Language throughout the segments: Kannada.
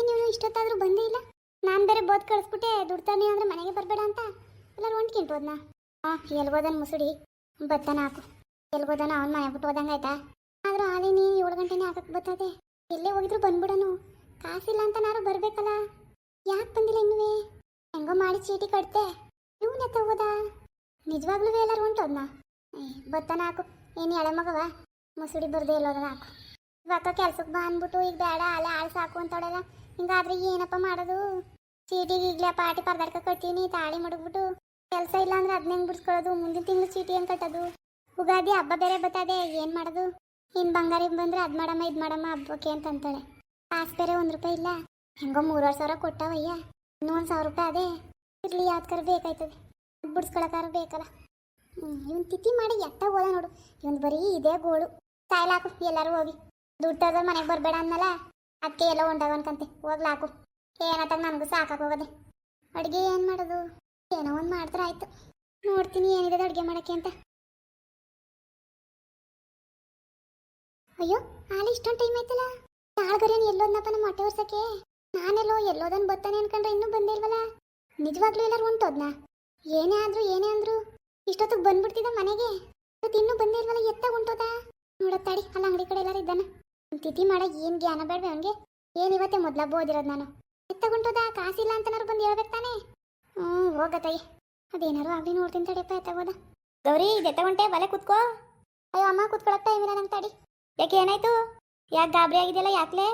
ಏನು ಇವನು ಇಷ್ಟೊತ್ತಾದ್ರೂ ಬಂದೇ ಇಲ್ಲ. ನಾನು ಬೇರೆ ಬೋದ್ ಕಳಿಸ್ಬಿಟ್ಟೆ ದುಡ್ತಾನೆ ಅಂದ್ರೆ ಮನೆಗೆ ಬರಬೇಡ ಅಂತ. ಎಲ್ಲರೂ ಹೋದ್ನ? ಹಾಂ ಎಲ್ಗೋದನ್ ಮುಸುಡಿ. ಬತ್ತಾನ ಹಾಕು. ಎಲ್ಗೋದನ ಅವ್ನ ಮನೆ ಬಿಟ್ಟು ಹೋದಂಗೆ ಆಯ್ತಾ? ಆದ್ರೂ ಆಲಿನಿ ಏಳು ಗಂಟೆನೇ ಹಾಕಕ್ಕೆ ಬರ್ತದೆ ಎಲ್ಲೇ ಹೋಗಿದ್ರು ಬಂದ್ಬಿಡನು ಕಾಸಿಲ್ಲ ಅಂತ ನಾರು ಬರಬೇಕಲ್ಲ. ಯಾಕೆ ಬಂದಿಲ್ಲ ಇನ್ನುವೇ? ಹೆಂಗೋ ಮಾಡಿ ಚೀಟಿ ಕಟ್ತೆ ಇವನ್ ಎತ್ತ ಹೋದ? ನಿಜವಾಗ್ಲೂ ಎಲ್ಲರೂ ಹೊಂಟೋದ್ನ? ಏ, ಬತ್ತಾನ ಹಾಕು. ಏನು ಎಳೆ ಮಗವ ಮುಸುಡಿ ಬರ್ದೇ ಎಲ್ಲೋದನ್ನ ಹಾಕು. ಇವಾಗ ಕೆಲ್ಸಕ್ಕೆ ಬಾ ಈಗ ಬೇಡ, ಅಲ್ಲ ಆಳು ಸಾಕು ಅಂತವಳೆಲ್ಲ. ಹಿಂಗಾದ್ರೆ ಏನಪ್ಪ ಮಾಡೋದು? ಚೀಟಿಗೆ ಈಗಲೇ ಪಾಟಿ ಪರ್ದಾಡ್ಕ ಕಟ್ಟೀನಿ ತಾಳಿ ಮಡಗ್ಬಿಟ್ಟು ಕೆಲಸ ಇಲ್ಲ ಅಂದ್ರೆ ಅದನ್ನ ಬಿಡ್ಸ್ಕೊಳ್ಳೋದು? ಮುಂದಿನ ತಿಂಗಳು ಚೀಟಿ ಹೆಂಗ್ ಕಟ್ಟೋದು? ಉಗಾದಿ ಹಬ್ಬ ಬೇರೆ ಬರ್ತದೆ ಏನು ಮಾಡೋದು? ಇನ್ನು ಬಂಗಾರ ಬಂದ್ರೆ ಅದು ಮಾಡಮ್ಮ, ಇದು ಮಾಡಮ್ಮ, ಹಬ್ಬಕ್ಕೆ ಅಂತ ಅಂತಾಳೆ ಕಾಸು ಬೇರೆ ಒಂದು ರೂಪಾಯಿ ಇಲ್ಲ. ಹೆಂಗೋ ಮೂರುವರೆ ಸಾವಿರ ಕೊಟ್ಟಾವಯ್ಯ. ಇನ್ನೂ ಸಾವಿರ ರೂಪಾಯಿ ಅದೇ. ಇರ್ಲಿ ಯಾವ್ದಕ್ಕಾರ ಬೇಕಾಯ್ತದೆ. ಬಿಡ್ಸ್ಕೊಳಕಾರ ಬೇಕಲ್ಲ. ಇವನ್ ತಿಥಿ ಮಾಡಿ ಎತ್ತ ಹೋದ ನೋಡು. ಇವನ್ ಬರೀ ಇದೇ ಗೋಳು. ಸಾಯ್ಲಾಕು ಎಲ್ಲರೂ ಹೋಗಿ. ದುಡ್ಡು ಮನೆಗೆ ಬರಬೇಡ ಅನ್ನಲ್ಲ ಅದಕ್ಕೆ ಎಲ್ಲ ಅನ್ಕಂತೆ ಹೋಗ್ಲಾಕು ಏನತ್ತಾಗ ನನಗೂ ಸಾಕಾಗ ಹೋಗದೆ. ಅಡುಗೆ ಏನು ಮಾಡೋದು? ಏನೋ ಒಂದು ಮಾಡಿದ್ರೆ ಆಯಿತು. ನೋಡ್ತೀನಿ ಏನಿದೆ ಅಡುಗೆ ಮಾಡೋಕ್ಕೆ ಅಂತ. ಅಯ್ಯೋ ಆಲಿ ಇಷ್ಟೊಂದು ಟೈಮ್ ಆಯ್ತಲ್ಲ? ನಾಳ್ಗರೇನು ಎಲ್ಲೋದ್ನಪ್ಪ ನಮ್ಮ ಹೊಟ್ಟೆ ವರ್ಷಕ್ಕೆ ನಾನೆಲ್ಲೋ ಎಲ್ಲೋದನ್ನು ಬರ್ತಾನೆ ಅನ್ಕೊಂಡ್ರೆ ಇನ್ನೂ ಬಂದೇ ಇಲ್ವಲ್ಲ? ನಿಜವಾಗ್ಲೂ ಎಲ್ಲರೂ ಹೊಂಟೋದ್ನಾ? ಏನೇ ಆದ್ರೂ, ಏನೇ ಅಂದ್ರು? ಇಷ್ಟೊತ್ತಿಗೆ ಬಂದ್ಬಿಡ್ತಿದ್ದ ಮನೆಗೆ? ಇವತ್ತು ಇನ್ನೂ ಬಂದೇ ಇಲ್ವಲ್ಲ, ಎತ್ತ ಹೊಂಟೋದ? ನೋಡತ್ತಾಡಿ ಅಲ್ಲ ಅಂಗಡಿ ಕಡೆ ಎಲ್ಲರೂ ಇದ್ದಾನ. ತಿಥಿ ಮಾಡ ಏನ್ ಜ್ಞಾನ ಬೇಡ ಅವನ್ಗೆ? ಏನ್ ಇವತ್ತೇ ಮೊದ್ಲ ಬೋದಿರೋದು ನಾನು? ಎತ್ತ ಹೊಂಟೋದ ಕಾಸಿಲ್ಲ ಅಂತನಾರು ಬಂದು ಹೇಳ್ಬೇಕು ತಾನೆ? ಹ್ಞೂ ಹೋಗತ್ತಾಯಿ ಅದೇನಾರು ಆಗ್ಲಿ ನೋಡ್ತೀನಿ ತಡಿಯಪ್ಪ ಎತ್ತಗೋದ ಗೌರಿ, ಇದೆ ತಗೊಂಡೆ ಬಲೆ ಕುತ್ಕೋ. ಅಯ್ಯೋ, ಅಮ್ಮ ಕುತ್ಕೊಳಕ್ ಟೈಮ್ ಇಲ್ಲ ನಂಗೆ ತಡಿ. ಯಾಕೆ, ಏನಾಯ್ತು? ಯಾಕೆ ಗಾಬರಿ ಆಗಿದೆಯಲ್ಲ ಯಾಕ್ಲೆ?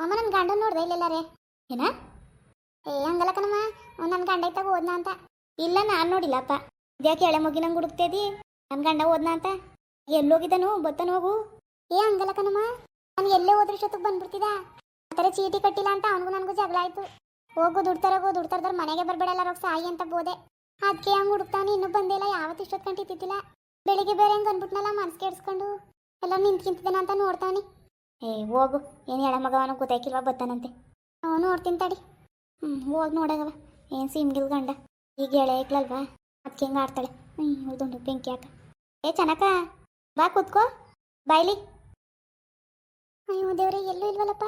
ಅಮ್ಮ ನನ್ನ ಗಂಡ ನೋಡ್ದೆ ಇಲ್ಲೆಲ್ಲಾರೆ. ಏನ? ಏ, ಹಂಗಲ್ಲ ಕಣಮ್ಮ. ನನ್ನ ಗಂಡ ಇತ್ತಾಗ ಓದ್ನ ಅಂತ. ಇಲ್ಲ, ನಾನು ನೋಡಿಲ್ಲಪ್ಪ ಇದ್ಯಾಕೆ ಎಳೆ ಮುಗಿ ನಂಗೆ ಹುಡುಕ್ತೇದಿ ನನ್ನ ಗಂಡ ಓದ್ನ ಅಂತ? ಎಲ್ಲೋಗಿದ್ದನು ಬತ್ತನ ಹೋಗು ಏ, ಹಂಗಲ್ಲ ಕಣಮ್ಮ. ನಾನು ಎಲ್ಲೇ ಹೋದ್ರೆ ಶತಕ್ ಬಂದ್ಬಿಡ್ತಿದ ಆ ಥರ ಚೀಟಿ ಕಟ್ಟಿಲ್ಲ ಅಂತ ಅವನಿಗೂ ನನಗೂ ಜಗಳ ಆಯ್ತು. ಹೋಗು ದುಡ್ತಾರೋಗು ದುಡ್ತಾರ್ದಾರ ಮನೆಗೆ ಬರ್ಬೇಡಲ್ಲ ರೊಕ್ಕ ಸಾಯಿ ಅಂತ ಬೋದೆ ಅದಕ್ಕೆ ಹಂಗೆ ಹುಡುಕ್ತಾನೆ ಇನ್ನೂ ಬಂದಿಲ್ಲ ಯಾವತ್ತು ಇಷ್ಟೊತ್ತು ಕಂಟಿತ್ತಿದ್ದಿಲ್ಲ ಬೆಳಿಗ್ಗೆ ಬೇರೆ ಹಂಗೆ ಅಂದ್ಬಿಟ್ನಲ್ಲ ಮನ್ಸು ಕೆಡ್ಸ್ಕೊಂಡು ಎಲ್ಲ ನಿಂತ್ಕಿಂತಿದ್ದಾನೆ ಅಂತ ನೋಡ್ತಾನೆ ಏ, ಹೋಗು, ಏನು ಹೇಳ ಮಗವನು ಗೊತ್ತಾಯ್ಕಿಲ್ವಾ ಬತ್ತಾನಂತೆ. ಅವನು ನೋಡ್ತೀನಿ ತಡಿ. ಹ್ಞೂ ಹೋಗಿ ನೋಡಗವ, ಏನು ಸಿಮ್ಗಿಲ್ ಗಂಡ. ಈಗ ಗೆಳೆ ಐಕ್ಲಲ್ವಾ ಅದಕ್ಕೆ ಹೆಂಗೆ ಆಡ್ತಾಳೆ. ಹ್ಞೂ ಹೌದುಂಡು ಬೆಂಕಿ ಹಾಕ. ಏ ಚೆನ್ನಕ ಬಾ ಕೂತ್ಕೋ. ಬಾಯ್ಲಿ. ಅಯ್ಯೋ ದೇವ್ರೆ, ಎಲ್ಲೂ ಇಲ್ವಲ್ಲಪ್ಪ?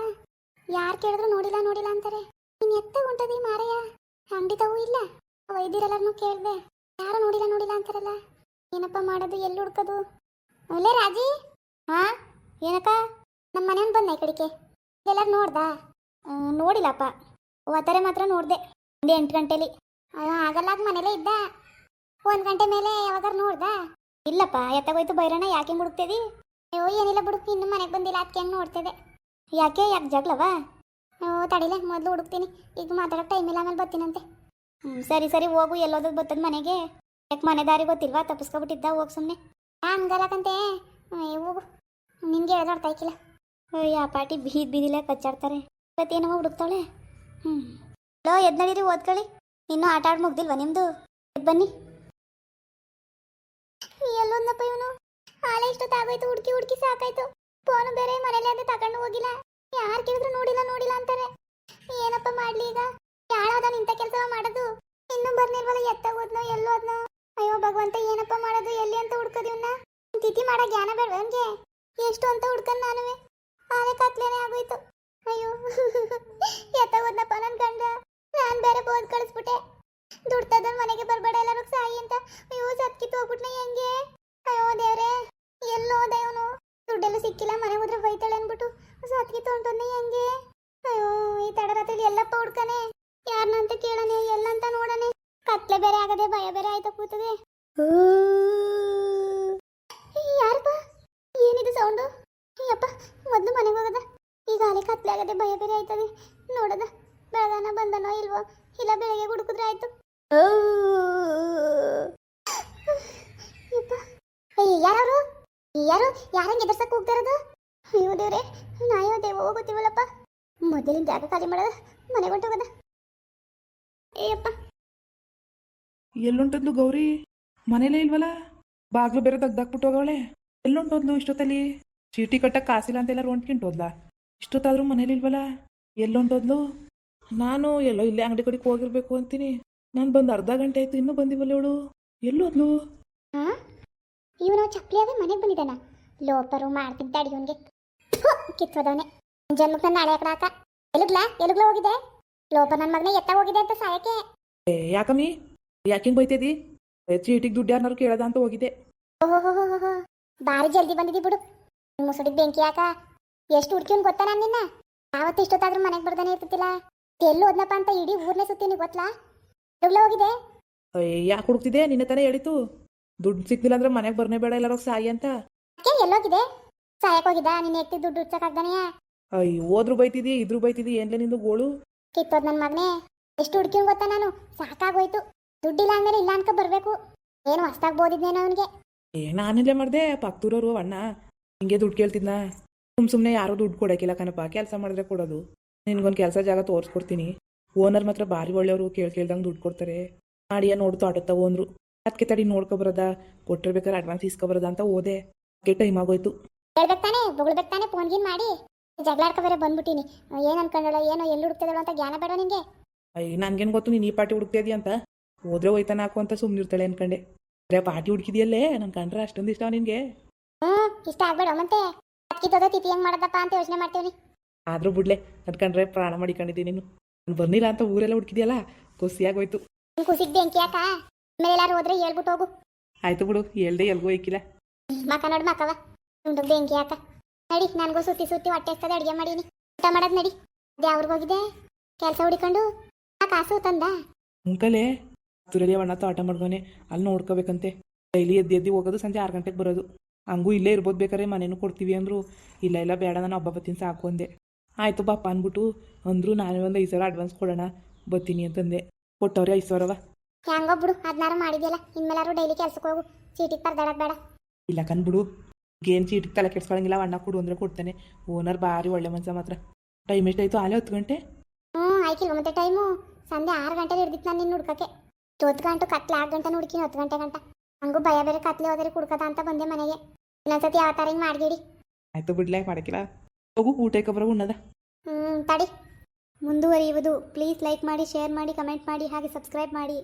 ಯಾರು ಕೇಳಿದ್ರು ನೋಡಿಲ್ಲ ನೋಡಿಲ್ಲ ಅಂತಾರೆ. ನೀನು ಎತ್ತ ಹೊಂಟದಿ ಮಾರಯ್ಯ? ಅಂಗಡಿ ತಗೋ ಇಲ್ಲ? ವೈದ್ಯರೆಲ್ಲರನ್ನೂ ಕೇಳಿದೆ. ಯಾರು ನೋಡಿಲ್ಲ ನೋಡಿಲ್ಲ ಅಂತಾರಲ್ಲ? ಏನಪ್ಪ ಮಾಡೋದು, ಎಲ್ಲಿ ಹುಡ್ಕೋದು? ಒಳ್ಳೆ ರಾಜಿ? ಹಾ ಏನಕ್ಕ ನಮ್ಮ ಮನೆಯವ್ನು ಬಂದ ಈ ಕಡೆಗೆ ಎಲ್ಲರೂ ನೋಡ್ದಾ? ನೋಡಿಲ್ಲಪ್ಪ. ಒತ್ತಾರೆ ಮಾತ್ರ ನೋಡಿದೆ. ಒಂದು ಎಂಟು ಗಂಟೆಲಿ. ಅಯ್ಯೋ ಆಗಲ್ಲ ಮನೇಲೇ ಇದ್ದ? ಒಂದು ಗಂಟೆ ಮೇಲೆ ಯಾವಾಗಾರು ನೋಡ್ದಾ? ಇಲ್ಲಪ್ಪ, ಎತ್ತಾಗೋಯ್ತು ಬೈರಣ್ಣ, ಯಾಕೆ ಹುಡುಕ್ತೇದಿ? ಅಯ್ಯೋ, ಏನಿಲ್ಲ ಬಿಡು. ಇನ್ನು ಮನೆಗೆ ಬಂದಿಲ್ಲ. ಅದಕ್ಕೆ ಹೆಂಗೆ ನೋಡ್ತಿದ್ದೆ. ಯಾಕೆ? ಯಾಕೆ ಜಗಳವಾ? ಓ, ತಡಿಲೆ. ಮೊದಲು ಹುಡುಕ್ತೀನಿ. ಈಗ ಮಾತಾಡೋಕೆ ಟೈಮ್ ಇಲ್ಲ. ಆಮೇಲೆ ಬರ್ತೀನಂತೆ. ಹ್ಞೂ ಸರಿ ಸರಿ. ಹೋಗು. ಎಲ್ಲೋದಕ್ಕೆ ಬರ್ತದ ಮನೆಗೆ. ಯಾಕೆ ಮನೆ ದಾರಿ ಗೊತ್ತಿಲ್ವಾ? ತಪ್ಪಿಸ್ಕೊಬಿಟ್ಟಿದ್ದ ಹೋಗಿ ಸುಮ್ಮನೆ ಹಂಗಲ್ಲಕಂತೆ ಹೋಗು. ನಿನಗೆ ಹೇಳೋದು ಅರ್ಥ ಆಯ್ಕಿಲ್ಲ. ಯಾ ಪಾಟಿ ಬೀದ್ ಬೀದಿಲ್ಲ ಕಚ್ಚಾಡ್ತಾರೆ. ಇವತ್ತೇನೋ ಹುಡುಕ್ತಾಳೆ ಹ್ಞೂ ಹಲೋ ಎದ್ ನಡೀರಿ ಓದ್ಕೊಳ್ಳಿ. ಇನ್ನೂ ಆಟ ಆಡ್ ಮುಗ್ದಿಲ್ವಾ ನಿಮ್ಮದು ಬನ್ನಿ. ಎಲ್ಲೊಂದಪ್ಪ ಇವನು? ಹಾಲೆ ಇಷ್ಟೊತ್ತಾಗೋಯ್ತು ಹುಡುಕಿ ಹುಡುಕಿ ಸಾಕಾಯ್ತು. ಫೋನ್ ಬೇರೆ ಮನೇಲಿ ಅದೇ ತಗೊಂಡು ಹೋಗಿಲ್ಲ. ಯಾರು ಕೇಳಿದ್ರು ನೋಡಿಲ್ಲ ನೋಡಿಲ್ಲ ಅಂತಾರೆ. ಏನಪ್ಪ ಮಾಡ್ಲಿ ಈಗ? ಯಾಳಾದ ನಿಂತ ಕೆಲಸ ಮಾಡೋದು? ಇನ್ನೂ ಬರ್ನಿಲ್ವಲ್ಲ ಎಲ್ಲೋ ಎಲ್ಲೋದ್ನೋ ಅಯ್ಯೋ, ಭಗವಂತ, ಏನಪ್ಪ ಮಾಡೋದು? ಎಲ್ಲಿ ಅಂತ ಹುಡ್ಕೋದಿವ್ನ ತಿಥಿ ಮಾಡೋ ಜ್ಞಾನ ಬೇಡ ನನಗೆ ಎಷ್ಟು ಅಂತ ಹುಡ್ಕನ್ ನಾನುವೆ. ಆಲೆ ಕತ್ಲೇನೆ ಆಗೋಯ್ತು. ಅಯ್ಯೋ ಎತ್ತಾಗೋದ್ನಪ್ಪ ನನ್ ಗಂಡ. ನಾನ್ ಬೇರೆ ಫೋನ್ ಕಳಿಸ್ಬಿಟ್ಟೆ. ದುಡ್ತದ ಮನೆಗೆ ಬರ್ಬೇಡ ಎಲ್ಲರೂ ಸಾಯಿ ಅಂತ. ಅಯ್ಯೋ, ಸತ್ಕಿತ್ತು ಹೋಗ್ಬಿಟ್ನ ಹೆಂಗೆ? ಅಯ್ಯೋ, ದೇವ್ರೆ ಎಲ್ಲೋ ಹೋದ ಇವನು ದುಡ್ಡೆಲ್ಲ ಸಿಕ್ಕಿಲ್ಲ ಮನೆ ಹೋದ್ರೆ ಬೈತಾಳೆ ಅನ್ಬಿಟ್ಟು ಸತ್ಗೆ ಹೊಂಟೋದ್ನೆ ಹೆಂಗೆ? ಅಯ್ಯೋ, ಈ ತಡರಾತ್ರಿ ಎಲ್ಲಪ್ಪ ಹುಡ್ಕನೆ ಯಾರನ್ನಂತ ಕೇಳನೆ ಎಲ್ಲಂತ ನೋಡನೆ ಕತ್ಲೆ ಬೇರೆ ಆಗದೆ, ಭಯ ಬೇರೆ ಆಯ್ತಾ ಕೂತದೆ ಯಾರಪ್ಪ? ಏನಿದು ಸೌಂಡು? ಅಯ್ಯಪ್ಪ ಮೊದಲು ಮನೆಗೆ ಹೋಗದ? ಈಗ ಅಲ್ಲಿ ಕತ್ಲೆ ಆಗದೆ, ಭಯ ಬೇರೆ ಆಯ್ತದೆ. ನೋಡದ, ಬೆಳಗಾನ ಬಂದನೋ ಇಲ್ವೋ? ಇಲ್ಲ ಬೆಳಗ್ಗೆ ಹುಡುಕಿದ್ರೆ ಆಯ್ತು ಯಪ್ಪ. ಅಯ್ಯ ಯಾರು ಯಾರು? ಯಾರಂಗೆ ಎದುರ್ಸಕ್ ಹೋಗ್ತಿರೋದು? ಅಯ್ಯೋ ದೇವ್ರೆ ನಾಯೋ ದೇವ ಹೋಗುತ್ತೀವಲ್ಲಪ್ಪ ಮೊದಲಿನ ಜಾಗ ಖಾಲಿ ಮಾಡೋದ ಮನೆಗೆ ಹೊಂಟೋಗದ. ಏಯಪ್ಪ. ಎಲ್ಲುಂಟದ್ಲು ಗೌರಿ? ಮನೇಲೇ ಇಲ್ವಲ್ಲ ಬಾಗ್ಲು ಬೇರೆ ತೆಗ್ದಾಕ್ಬಿಟ್ಟು ಹೋಗವಳೆ. ಎಲ್ಲುಂಟೋದ್ಲು ಇಷ್ಟೊತ್ತಲ್ಲಿ? ಚೀಟಿ ಕಟ್ಟಕ್ಕೆ ಕಾಸಿಲ್ಲ ಅಂತ ಎಲ್ಲರೂ ಹೊಂಟ್ಕಿಂಟೋದ್ಲ? ಇಷ್ಟೊತ್ತಾದ್ರೂ ಮನೇಲಿ ಇಲ್ವಲ್ಲ ಎಲ್ಲುಂಟೋದ್ಲು? ನಾನು ಎಲ್ಲೋ ಇಲ್ಲೇ ಅಂಗಡಿ ಕಡೆಗೆ ಹೋಗಿರ್ಬೇಕು ಅಂತೀನಿ. ನಾನು ಬಂದು ಅರ್ಧ ಗಂಟೆ ಆಯ್ತು ಇನ್ನೂ ಬಂದಿವಲ್ಲ ಇವಳು ಎಲ್ಲೋದ್ಲು? ಹಾ ಇವನು ಚಕ್ಲಿಯಾವೆ ಮನೆಗೆ ಬಂದಿದ್ದಾನ. ಲೋಪರು ಮಾಡ್ತಿದ್ದ ಅಡಿ ಇವನ್ಗೆ ಕಿತ್ತೋದವನೆ ಜನ್ಮಕ್ಕೆ ನಾಳೆ ಹಾಕ? ಎಲುಗ್ಲಾ? ಎಲುಗ್ಲ ಹೋಗಿದೆ ಲೋಪ ನನ್ನ ಮಗನೇ ಎತ್ತ ಹೋಗಿದೆ ಅಂತ ಸಾಯಕ್ಕೆ. ಏ ಯಾಕಮ್ಮಿ? ಯಾಕಿಂಗ್ ಬೈತಿದಿ? ಏ, ಚೀಟಿಗೆ ದುಡ್ಡು ಯಾರನ್ನಾರು ಕೇಳದ ಅಂತ ಹೋಗಿದ್ದೆ. ಓಹೋ ಬಾರಿ ಜಲ್ದಿ ಬಂದಿದ್ದಿ ಬಿಡು. ಮುಸುಡಿಗೆ ಬೆಂಕಿ ಯಾಕ ಎಷ್ಟು ಹುಡ್ಕಿನ್ ಗೊತ್ತಾ ನಾನು ನಿನ್ನ? ಯಾವತ್ತು ಇಷ್ಟೊತ್ತಾದ್ರೂ ಮನೆಗೆ ಬರ್ದಾನೆ ಇರ್ತಿಲ್ಲ ಎಲ್ಲಿ ಹೋದ್ನಪ್ಪ ಅಂತ ಇಡೀ ಊರ್ನೇ ಸುತ್ತೀನಿ ಗೊತ್ತಾ ಎಲುಗ್ಲ ಹೋಗಿದೆ ಯಾಕೆ ಹುಡುಕ್ತಿದ್ದೆ ನಿನ್ನ ತಾನೇ ಹೇಳಿತು ದುಡ್ಡು ಸಿಕ್ಕಿಲ್ಲ ಅಂದ್ರೆ ಮನೆಗೆ ಬರ್ನೇ ಬೇಡ ಎಲ್ಲಾರು ಸಾಯಿ ಅಂತ. ಅಕ್ಕೆ ಎಲ್ಲೋಗಿದೆ ಸಾಯಕ್ ಹೋಗಿದ್ದ? ನಿನ್ನ ಎತ್ತಿ ದುಡ್ಡು ಹುಡ್ಸಕ್ಕಾಗ್ದಾನೆಯಾ ಅಯ್ಯ ಹೋದ್ರು ಬೈತಿದಿ ಇದ್ರು ಬೈತಿದಿ ಏನ್ಲೇ ನಿಂದು ಗೋಳು? ಕಿತ್ತೋದ್ ನನ್ನ ಮಗನೇ. ಎಷ್ಟು ಹುಡ್ಕಿವ್ ಗೊತ್ತಾ ನಾನು? ಸಾಕಾಗೋಯ್ತು. ದುಡ್ಡಿಲ್ಲ ಅಂದ್ಮೇಲೆ ಇಲ್ಲ ಅನ್ಕ ಬರ್ಬೇಕು. ಏನು ಹೊಸ್ದಾಗ ಬೋದಿದ್ನೇನೋ ಅವನಿಗೆ. ಏ ನಾನಿಲ್ಲೇ ಮಾಡ್ದೆ ಪಕ್ತೂರವ್ರು ಅಣ್ಣ. ಹಿಂಗೆ ದುಡ್ಡು ಕೇಳ್ತಿದ್ನ. ಸುಮ್ ಸುಮ್ನೆ ಯಾರು ದುಡ್ಡು ಕೊಡಕಿಲ್ಲ ಕಣಪ್ಪ. ಕೆಲಸ ಮಾಡಿದ್ರೆ ಕೊಡೋದು. ನಿನ್ಗೊಂದು ಕೆಲಸ ಜಾಗ ತೋರಿಸ್ಕೊಡ್ತೀನಿ. ಓನರ್ ಮಾತ್ರ ಭಾರಿ ಒಳ್ಳೆಯವರು ಕೇಳ್ ಕೇಳ್ದಂಗೆ ದುಡ್ಡು ಕೊಡ್ತಾರೆ. ಮಾಡಿಯ ನೋಡ್ತಾ ಆಡುತ್ತ ಓನ್ರು. ಅದಕ್ಕೆ ತಡಿ ನೋಡ್ಕೊಬರೋದ ಕೊಟ್ಟಿರ್ಬೇಕಾದ್ರೆ ಅಡ್ವಾನ್ಸ್ ಇಸ್ಕೊಬರೋದ ಅಂತ ಓದೆ. ಅದಕ್ಕೆ ಟೈಮ್ ಆಗೋಯ್ತು. ಹೇಳ್ಬೇಕು ತಾನೆ ಬೊಗಳ್ಬೇಕು ತಾನೆ ಫೋನ್ ಗೀನ್ ಮಾಡಿ. ಜಗಳಾಡ್ಕೊ ಬೇರೆ ಬಂದ್ಬಿಟ್ಟಿನಿ. ಏನ್ ಅನ್ಕೊಂಡಳ ಏನೋ ಎಲ್ಲಿ ಹುಡುಕ್ತಿದಳು ಅಂತ ಜ್ಞಾನ ಬೇಡ ನಿಂಗೆ. ಅಯ್ಯ ನನ್ಗೇನು ಗೊತ್ತು ನೀನ್ ಈ ಪಾರ್ಟಿ ಹುಡುಕ್ತಿದ್ದಿ ಅಂತ? ಹೋದ್ರೆ ಹೋಯ್ತಾನ ಹಾಕು ಅಂತ ಸುಮ್ಮನಿರ್ತಾಳೆ ಅನ್ಕಂಡೆ. ಅರೆ ಪಾರ್ಟಿ ಹುಡುಕಿದ್ಯಲ್ಲೇ? ನನ್ ಕಂಡ್ರೆ ಅಷ್ಟೊಂದು ಇಷ್ಟ ನಿನಗೆ. ಹ್ಮ್ ಇಷ್ಟ ಆಗ್ಬೇಡ ಮತ್ತೆ. ಅದ್ಕಿತ್ತೋದ ತಿಥಿ ಹೆಂಗ್ ಮಾಡದಪ್ಪ ಅಂತ ಯೋಚನೆ ಮಾಡ್ತೀವಿ ಆದ್ರೂ ಬಿಡ್ಲೆ ಅನ್ಕಂಡ್ರೆ ಪ್ರಾಣ ಮಾಡಿಕೊಂಡಿದ್ದೀನಿ ನೀನು. ನಾನು ಬರ್ನಿಲ್ಲ ಅಂತ ಊರೆಲ್ಲ ಹುಡುಕಿದ್ಯಲ್ಲ ಖುಷಿಯಾಗೋಯ್ತು. ಖುಷಿ ಬೆಂಕಿ ಯಾಕ ಮೇಲೆ ಎಲ್ಲಾರು ಹೋದ್ರೆ ಹೇಳ್ಬಿಟ್ಟು ಹೋಗು. ಆಯ್ತು ಬಿಡು ಹೇಳ್ದೆ ಎಲ್ಗೂ ಇಕ್ಕಿಲ್ಲ ಮಕ ನೋಡ್ ಮಕವ ಉಂಡು ಬೆಂಕಿ ಯಾಕ? ನಡಿ ನನಗೂ ಸುತ್ತಿ ಸುತ್ತಿ ಹೊಟ್ಟೆ ಎಸ್ತದ ಅಡಿಗೆ ಮಾಡೀನಿ. ಊಟ ಮಾಡದ್ ನಡಿ. ಯಾವ್ರಿಗೆ ಹೋಗಿದೆ ಕೆಲಸ ಹುಡಿಕೊಂಡು ಆ ಕಾಸು ತಂದ. ಮುಂಕಲೆ ತುರಲಿ ಅಣ್ಣ ತೋಟ ಮಾಡ್ಕೊನೆ ಅಲ್ಲಿ ನೋಡ್ಕೋಬೇಕಂತೆ. ಡೈಲಿ ಎದ್ದು ಎದ್ದು ಹೋಗೋದು ಸಂಜೆ ಆರು ಗಂಟೆಗೆ ಬರೋದು. ಹಂಗೂ ಇಲ್ಲೇ ಇರ್ಬೋದು ಬೇಕಾದ್ರೆ ಮನೇನು ಕೊಡ್ತೀವಿ ಅಂದ್ರು. ಇಲ್ಲ ಇಲ್ಲ ಬೇಡ ನಾನು ಹಬ್ಬ ಬತ್ತೀನಿ ಸಾಕು ಅಂದೆ. ಆಯ್ತು ಬಾಪ ಅಂದ್ಬಿಟ್ಟು ಅಂದ್ರು ನಾನೇ ಒಂದು ಐದು ಸಾವಿರ ಅಡ್ವಾನ್ಸ್ ಕೊಡೋಣ ಬತ್ತೀನಿ ಅಂತಂದೆ. ಕೊಟ್ಟವ್ರೆ ಐದು ಸಾವಿರವ? ಹೆಂಗೋ ಬಿಡು ಅದನ್ನಾರು ಮಾಡಿದ್ಯಲ್ಲ ಇನ್ಮೇಲಾರು ಡೈಲಿ ಕೆಲ್ಸಕ್ಕೆ ಹೋಗು. ಚೀಟಿಗೆ ಪರ್ದಾಡಕ್ ಬೇಡ. ಇಲ್ಲ ಕನ್ಬಿಡು ಏನ್ ಚೀಟಿಗೆ ತಲೆ ಕೆಡ್ಸ್ಕೊಳಂಗಿಲ್ಲ ಅಣ್ಣ ಕೊಡು ಅಂದ್ರೆ ಕೊಡ್ತಾನೆ. ಓನರ್ ಭಾರಿ ಒಳ್ಳೆ ಮನ್ಸ ಮಾತ್ರ. ಟೈಮ್ ಎಷ್ಟಾಯ್ತು? ಆಲೆ ಹತ್ತು ಗಂಟೆ? ಹ್ಞೂ ಆಯ್ಕಿಲ್ಲ ಮತ್ತೆ ಟೈಮು. ಸಂಜೆ ಆರು ಗಂಟೆ ಹಿಡ್ದಿತ್ತು ನಾನು ನಿನ್ನ ಹುಡ್ಕಕ್ಕೆ. ಹತ್ತು ಗಂಟು ಕತ್ಲೆ ಆರು ಗಂಟೆ ಹುಡ್ಕಿನಿ ಹತ್ತು ಗಂಟೆ ಗಂಟ. ಹಂಗೂ ಭಯ ಬೇರೆ ಕತ್ಲೆ ಹೋದರೆ ಕುಡ್ಕದ ಅಂತ ಬಂದೆ ಮನೆಗೆ. ಇನ್ನೊಂದ್ಸತಿ ಯಾವ ಥರ ಹಿಂಗೆ ಮಾಡ್ಗಿಡಿ ಆಯ್ತು ಬಿಡ್ಲೇ ಮಾಡಕ್ಕಿಲ್ಲ. ಹೋಗು ಊಟಕ್ಕೆ ಬರೋ ಉಣ್ಣದ. ಹ್ಞೂ ತಡಿ. ಮುಂದುವರಿಯುವುದು. ಪ್ಲೀಸ್ ಲೈಕ್ ಮಾಡಿ ಶೇರ್ ಮಾಡಿ ಕಮೆಂಟ್ ಮಾಡಿ ಹಾಗೆ ಸಬ್ಸ್ಕ್ರೈಬ್ ಮಾಡಿ.